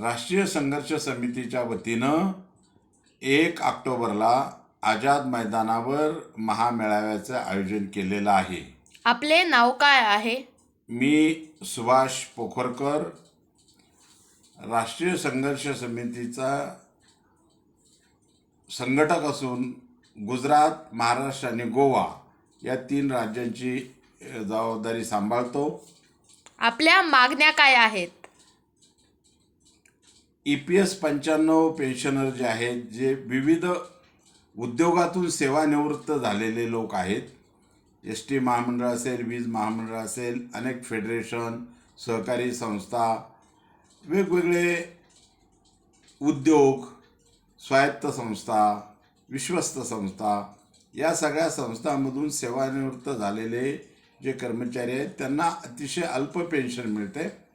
राष्ट्रीय संघर्ष समितीच्या वतीनं एक ऑक्टोबरला आझाद मैदानावर महामेळाव्याचं आयोजन केलेलं आहे. आपले नाव काय आहे? मी सुभाष पोखरकर. राष्ट्रीय संघर्ष समितीचा संघटक असून गुजरात महाराष्ट्र आणि गोवा या तीन राज्यांची जबाबदारी सांभाळतो. आपल्या मागण्या काय आहेत? ई पी एस पंच्याण्णव पेन्शनर जे आहेत जे विविध उद्योगातून सेवानिवृत्त झालेले लोक आहेत. एस टी महामंडळ असेल वीज महामंडळ असेल अनेक फेडरेशन सहकारी संस्था वेगवेगळे उद्योग स्वायत्त संस्था विश्वस्त संस्था या सगळ्या संस्थांमधून सेवानिवृत्त झालेले जे कर्मचारी आहेत त्यांना अतिशय अल्प पेन्शन मिळते.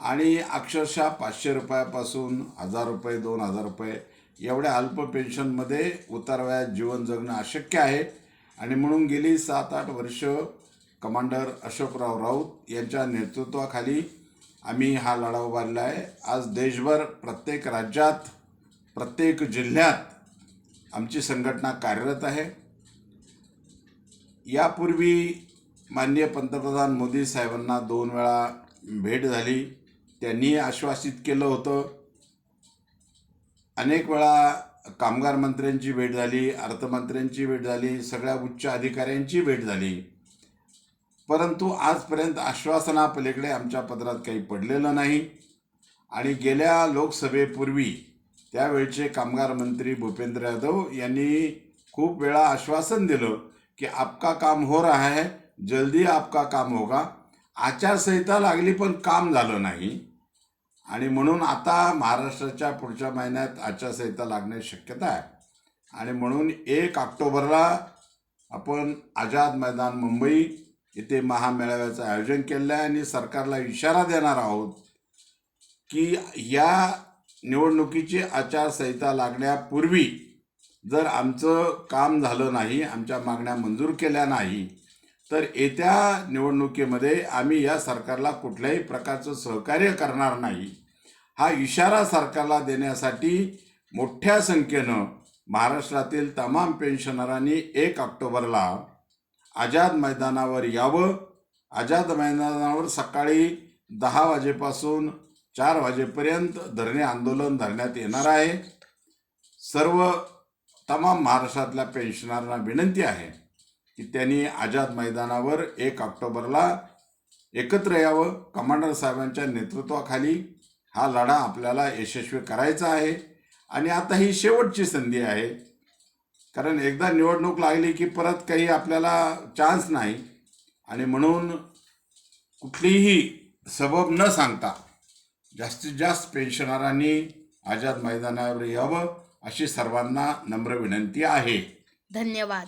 आणि अक्षरशः पाचशे रुपयापासून हजार रुपये दोन हजार रुपये एवढ्या अल्प पेन्शनमध्ये उतारवयात जीवन जगणं अशक्य आहे. आणि म्हणून गेली सात आठ वर्ष कमांडर अशोकराव राऊत यांच्या नेतृत्वाखाली आम्ही हा लढा उभारला आहे. आज देशभर प्रत्येक राज्यात प्रत्येक जिल्ह्यात आमची संघटना कार्यरत आहे. यापूर्वी माननीय पंतप्रधान मोदी साहेबांना दोन वेळा भेट झाली. त्यांनी आश्वासित केलं होतं. अनेक वेळा कामगार मंत्र्यांची भेट झाली अर्थमंत्र्यांची भेट झाली सगळ्या उच्च अधिकाऱ्यांची भेट झाली. परंतु आजपर्यंत आश्वासनापलीकडे आमच्या पदरात काही पडलेलं नाही. आणि गेल्या लोकसभेपूर्वी त्यावेळचे कामगार मंत्री भूपेंद्र यादव यांनी खूप वेळा आश्वासन दिलं की आपका काम हो रहा है जल्दी आपका काम होगा. आचारसंहिता लागली पण काम झालं नाही. आणि म्हणून आता महाराष्ट्राच्या पुढच्या महिन्यात आचारसंहिता लागण्याची शक्यता आहे. आणि म्हणून एक ऑक्टोबरला आपण आझाद मैदान मुंबई येथे महामेळाव्याचं आयोजन केलं आहे आणि सरकारला इशारा देणार आहोत की या निवडणुकीची आचारसंहिता लागण्यापूर्वी जर आमचं काम झालं नाही आमच्या मागण्या मंजूर केल्या नाही तर येत्या निवडणुकीमध्ये आम्ही या सरकारला कुठल्याही प्रकारचं सहकार्य करणार नाही. हा इशारा सरकारला देण्यासाठी मोठ्या संख्येनं महाराष्ट्रातील तमाम पेन्शनरांनी एक ऑक्टोबरला आझाद मैदानावर यावं. आझाद मैदानावर सकाळी दहा वाजेपासून चार वाजेपर्यंत धरणे आंदोलन धरण्यात येणार आहे. सर्व तमाम महाराष्ट्रातल्या पेन्शनरना विनंती आहे की त्यांनी आझाद मैदानावर एक ऑक्टोबरला एकत्र यावं. कमांडर साहेबांच्या नेतृत्वाखाली हा लढा आपल्याला यशस्वी करायचा आहे. आणि आता ही शेवटची संधी आहे. कारण एकदा निवडणूक लागली की परत काही आपल्याला चान्स नाही. आणि म्हणून कुठलीही सबब न सांगता जास्तीत जास्त पेन्शनरांनी आझाद मैदानावर यावं अशी सर्वांना नम्र विनंती आहे. धन्यवाद.